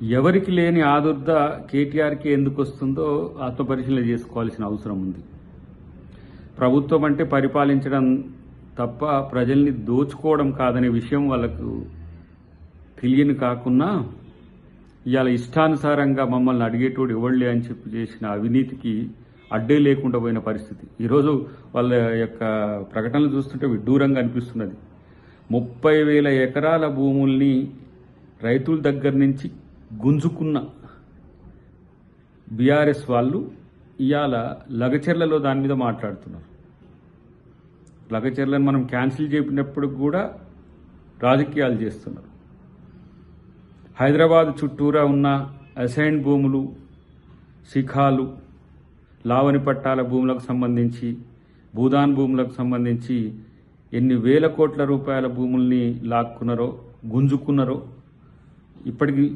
ఎవరికి లేని ఆదుర్ద కేటీఆర్కి ఎందుకు వస్తుందో ఆత్మపరిశీలన చేసుకోవాల్సిన అవసరం ఉంది. ప్రభుత్వం అంటే పరిపాలించడం తప్ప ప్రజల్ని దోచుకోవడం కాదనే విషయం వాళ్ళకు తెలియని కాకున్నా ఇవాళ ఇష్టానుసారంగా మమ్మల్ని అడిగేటోడు ఎవళ్ళే అని చెప్పి చేసిన అవినీతికి అడ్డే లేకుండా పోయిన పరిస్థితి. ఈరోజు వాళ్ళ యొక్క ప్రకటనలు చూస్తుంటే విడ్డూరంగా అనిపిస్తున్నది. ముప్పై వేల ఎకరాల భూముల్ని రైతుల దగ్గర నుంచి గుంజుకున్న బీఆర్ఎస్ వాళ్ళు ఇవాళ లగచెర్లలో దాని మీద మాట్లాడుతున్నారు. లగచెర్లను మనం క్యాన్సిల్ చేపినప్పుడు కూడా రాజకీయాలు చేస్తున్నారు. హైదరాబాద్ చుట్టూరా ఉన్న అసైన్ భూములు శిఖాలు లావని పట్టాల భూములకు సంబంధించి భూదాన్ భూములకు సంబంధించి ఎన్ని వేల కోట్ల రూపాయల భూముల్ని లాక్కున్నారో గుంజుకున్నారో ఇప్పటికీ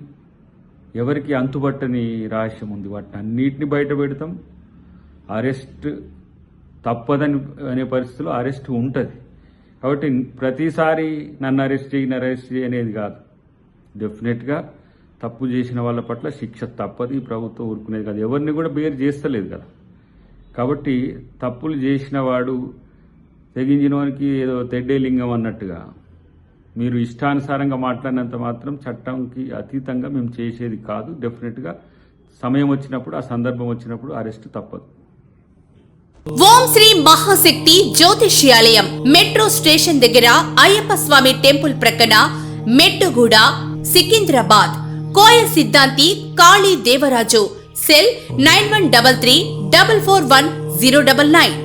ఎవరికి అంతుబట్టని రహస్యం ఉంది? వాటిని అన్నిటిని బయట పెడతాం. అరెస్ట్ తప్పదని అనే పరిస్థితిలో అరెస్ట్ ఉంటుంది. కాబట్టి ప్రతిసారి నన్ను అరెస్ట్ చేయి నన్ను అరెస్ట్ చేయి అనేది కాదు. డెఫినెట్గా తప్పు చేసిన వాళ్ళ పట్ల శిక్ష తప్పదు ఈ ప్రభుత్వం ఊరుకునేది కాదు. ఎవరిని కూడా బేర్ చేస్తలేదు కదా. కాబట్టి తప్పులు చేసిన వాడు తెగించిన వానికి ఏదో తెడ్డే లింగం అన్నట్టుగా మీరు ఇష్టానుసారంగా మాట్లాడినంత మాత్రం చట్టంకి అతీతంగా మేము చేసేది కాదు. డెఫినెట్గా సమయం వచ్చినప్పుడు ఆ సందర్భం వచ్చినప్పుడు అరెస్ట్ తప్పదు. ఓం శ్రీ మహాశక్తి జ్యోతిష్యాలయం మెట్రో స్టేషన్ దగ్గర అయ్యప్ప స్వామి టెంపుల్ ప్రక్కన Mettuguda Secunderabad Koya Siddhanti Kali Devaraju cell nine one double three double four one zero double nine.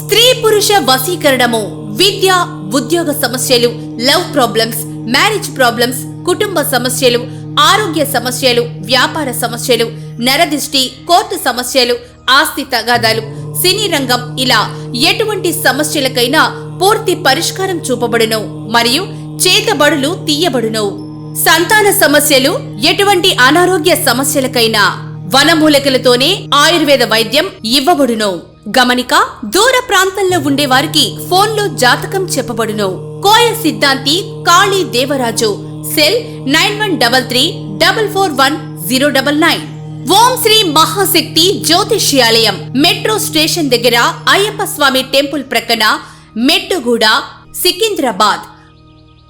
స్త్రీ పురుష వశీకరణము. విద్య ఉద్యోగ సమస్యలు లవ్ ప్రాబ్లమ్స్ మ్యారేజ్ ప్రాబ్లమ్స్ కుటుంబ సమస్యలు ఆరోగ్య సమస్యలు వ్యాపార సమస్యలు నరదిష్టి కోర్టు సమస్యలు ఆస్తి తగాదాలు సినీ రంగం ఇలా ఎటువంటి సమస్యలకైనా పూర్తి పరిష్కారం చూపబడును మరియు చేతబడులు తీయబడును. సంతాన సమస్యలు ఎటువంటి అనారోగ్య సమస్యలకైనా వనమూలికలతోనే ఆయుర్వేద వైద్యం ఇవ్వబడును. గమనిక దూర ప్రాంతంలో ఉండే వారికి ఫోన్లో జాతకం చెప్పబడును. Koya Siddhanti Kali Devaraju. Cell nine one double three double four one zero double nine. Om Sri Mahashakti Jyotishyalayam metro station దగ్గర అయ్యప్ప స్వామి టెంపుల్ ప్రక్కన మెట్టుగూడ సికింద్రాబాద్.